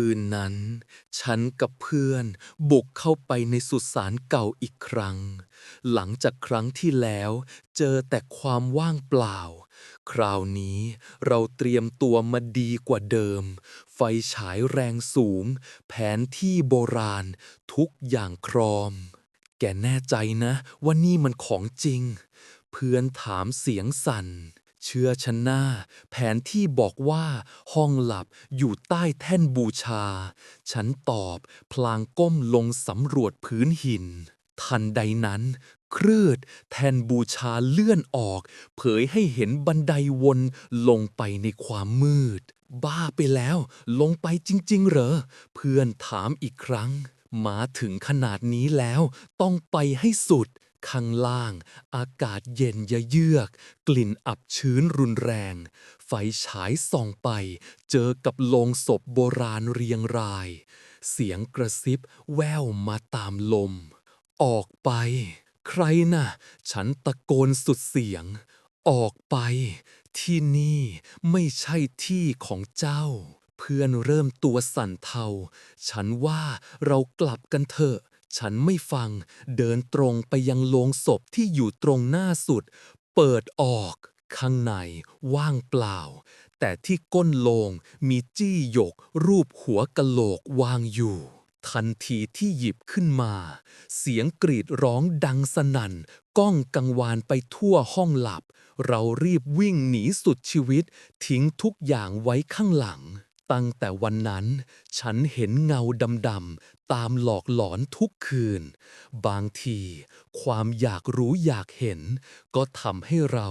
คืนนั้น ฉันกับเพื่อนบุกเข้าไปในสุสานเก่าอีกครั้ง หลังจากครั้งที่แล้วเจอแต่ความว่างเปล่า คราวนี้เราเตรียมตัวมาดีกว่าเดิม ไฟฉายแรงสูง แผนที่โบราณ ทุกอย่างครอม แกแน่ใจนะว่านี่มันของจริง เพื่อนถามเสียงสั่น เชื่อฉันหน้า แผนที่บอกว่าห้องหลับอยู่ใต้แท่นบูชา ฉันตอบพลางก้มลงสำรวจพื้นหิน ทันใดนั้น ครืดแท่นบูชาเลื่อนออก เผยให้เห็นบันไดวนลงไปในความมืด บ้าไปแล้ว ลงไปจริง ๆ เหรอ เพื่อนถามอีกครั้ง มาถึงขนาดนี้แล้วต้องไปให้สุด ข้างล่าง อากาศเย็นยะเยือก กลิ่นอับชื้นรุนแรง ไฟฉายส่องไป เจอกับโลงศพโบราณเรียงราย เสียงกระซิบแว่วมาตามลม ออกไป ใครน่ะ ฉันตะโกนสุดเสียง ออกไป ที่นี่ไม่ใช่ที่ของเจ้า เพื่อนเริ่มตัวสั่นเทา ฉันว่าเรากลับกันเถอะ ฉันไม่ฟัง เดินตรงไปยังโลงศพที่อยู่ตรงหน้าสุด เปิดออก ข้างในว่างเปล่า แต่ที่ก้นโลงมีจี้หยก รูปหัวกะโหลกวางอยู่ ทันทีที่หยิบขึ้นมา เสียงกรีดร้องดังสนั่น ก้องกังวานไปทั่วห้องหลับ เรารีบวิ่งหนีสุดชีวิต ทิ้งทุกอย่างไว้ข้างหลัง ตั้งแต่วันนั้น ฉันเห็นเงาดำๆตามหลอกหลอนทุกคืน บางที ความอยากรู้อยากเห็น ก็ทำให้เรา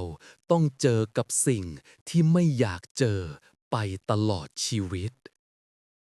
ต้องเจอกับสิ่งที่ไม่อยากเจอไปตลอดชีวิต